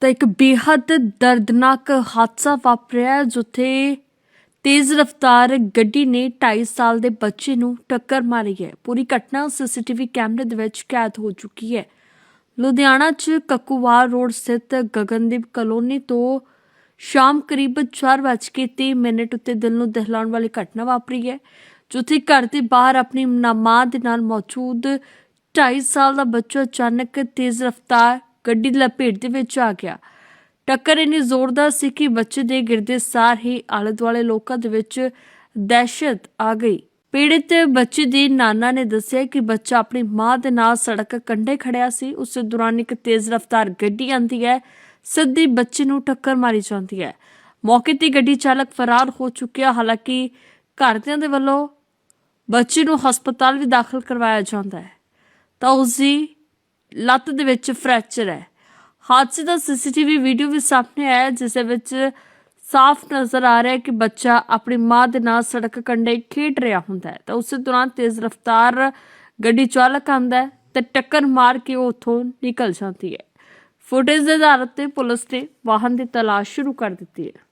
ਤਾਂ ਇੱਕ ਬੇਹੱਦ ਦਰਦਨਾਕ ਹਾਦਸਾ ਵਾਪਰਿਆ ਜਿੱਥੇ ਤੇਜ਼ ਰਫ਼ਤਾਰ ਗੱਡੀ ਨੇ 2.5 ਸਾਲ ਦੇ ਬੱਚੇ ਨੂੰ ਟੱਕਰ ਮਾਰੀ ਹੈ। ਪੂਰੀ ਘਟਨਾ ਸੀਸੀਟੀਵੀ ਕੈਮਰੇ ਦੇ ਵਿੱਚ ਕੈਦ ਹੋ ਚੁੱਕੀ ਹੈ। ਲੁਧਿਆਣਾ 'ਚ ਕੱਕੂਵਾਰ ਰੋਡ ਸਥਿਤ ਗਗਨਦੀਪ ਕਲੋਨੀ ਤੋਂ ਸ਼ਾਮ ਕਰੀਬ 4:30 ਮਿੰਟ ਉੱਤੇ ਦਿਲ ਨੂੰ ਦਹਿਲਾਉਣ ਵਾਲੀ ਘਟਨਾ ਵਾਪਰੀ ਹੈ, ਜਿੱਥੇ ਘਰ ਦੇ ਬਾਹਰ ਆਪਣੀ ਮਾਂ ਦੇ ਨਾਲ ਮੌਜੂਦ 2.5 ਸਾਲ ਦਾ ਬੱਚਾ ਅਚਾਨਕ ਤੇਜ਼ ਰਫ਼ਤਾਰ ਗੱਡੀ ਦੀ ਲਪੇਟ ਦੇ ਵਿੱਚ ਆ ਗਿਆ। ਟੱਕਰ ਇੰਨੀ ਜ਼ੋਰਦਾਰ ਸੀ ਕਿ ਬੱਚੇ ਦੇ ਗਿਰਦੇ ਸਾਰ ਹੀ ਆਲੇ ਦੁਆਲੇ ਲੋਕਾਂ ਦੇ ਵਿੱਚ ਦਹਿਸ਼ਤ ਆ ਗਈ। ਪੀੜਿਤ ਬੱਚੇ ਦੀ ਨਾਨਾ ਨੇ ਦੱਸਿਆ ਕਿ ਬੱਚਾ ਆਪਣੀ ਮਾਂ ਦੇ ਨਾਲ ਸੜਕ ਕੰਢੇ ਖੜਿਆ ਸੀ। ਉਸ ਦੌਰਾਨ ਇੱਕ ਤੇਜ਼ ਰਫ਼ਤਾਰ ਗੱਡੀ ਆਂਦੀ ਹੈ। ਸਿੱਧੀ ਬੱਚੇ ਨੂੰ ਟੱਕਰ ਮਾਰੀ ਜਾਂਦੀ ਹੈ। ਮੌਕੇ ਤੇ ਗੱਡੀ ਚਾਲਕ ਫਰਾਰ ਹੋ ਚੁੱਕਿਆ। ਹਾਲਾਂਕਿ ਘਰਦਿਆਂ ਦੇ ਵੱਲੋਂ ਬੱਚੇ ਨੂੰ ਹਸਪਤਾਲ ਵੀ ਦਾਖਲ ਕਰਵਾਇਆ ਜਾਂਦਾ ਹੈ। ਤਾਂ ਉਸ ਦੀ ਲੱਤ ਦੇ ਵਿੱਚ ਫ੍ਰੈਕਚਰ ਹੈ। ਹਾਦਸੇ ਦਾ ਸੀਸੀਟੀਵੀ ਵੀਡੀਓ ਵੀ ਸਾਹਮਣੇ ਆਇਆ ਜਿਸ ਦੇ ਵਿੱਚ ਸਾਫ਼ ਨਜ਼ਰ ਆ ਰਿਹਾ ਹੈ ਕਿ ਬੱਚਾ ਆਪਣੀ ਮਾਂ ਦੇ ਨਾਲ ਸੜਕ ਕੰਢੇ ਖੇਡ ਰਿਹਾ ਹੁੰਦਾ ਹੈ। ਤਾਂ ਉਸੇ ਦੌਰਾਨ ਤੇਜ਼ ਰਫ਼ਤਾਰ ਗੱਡੀ ਚਾਲਕ ਆਂਦਾ ਹੈ ਤੇ ਟੱਕਰ ਮਾਰ ਕੇ ਉਹ ਉੱਥੋਂ ਨਿਕਲ ਜਾਂਦੀ ਹੈ। ਫੁਟੇਜ ਦੇ ਆਧਾਰ ਤੇ ਪੁਲਿਸ ਨੇ ਵਾਹਨ ਦੀ ਤਲਾਸ਼ ਸ਼ੁਰੂ ਕਰ ਦਿੱਤੀ ਹੈ।